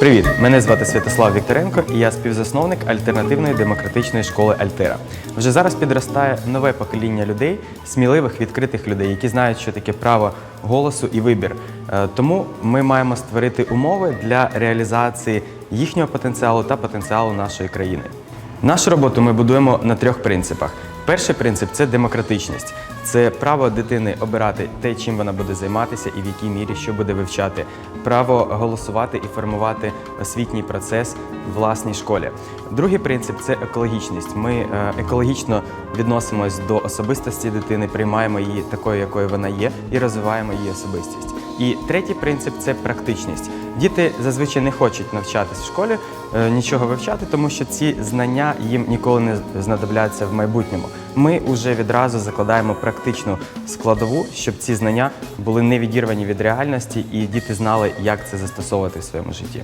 Привіт! Мене звати Святослав Вікторенко і я співзасновник альтернативної демократичної школи Альтера. Вже зараз підростає нове покоління людей, сміливих, відкритих людей, які знають, що таке право голосу і вибір. Е, Тому ми маємо створити умови для реалізації їхнього потенціалу та потенціалу нашої країни. Нашу роботу ми будуємо на трьох принципах. Перший принцип це демократичність. Це право дитини обирати те, чим вона буде займатися і в якій мірі що буде вивчати. Право голосувати і формувати освітній процес в власній школі. Другий принцип це екологічність. Ми е, екологічно відносимось до особистості дитини, приймаємо її такою, якою вона є, і розвиваємо її особистість. І третій принцип це практичність. Діти зазвичай не хочуть навчатись в школі, е, нічого вивчати, тому що ці знання їм ніколи не знадобляться в майбутньому. Ми вже відразу закладаємо практичну складову, щоб ці знання були не відірвані від реальності, і діти знали, як це застосовувати в своєму житті.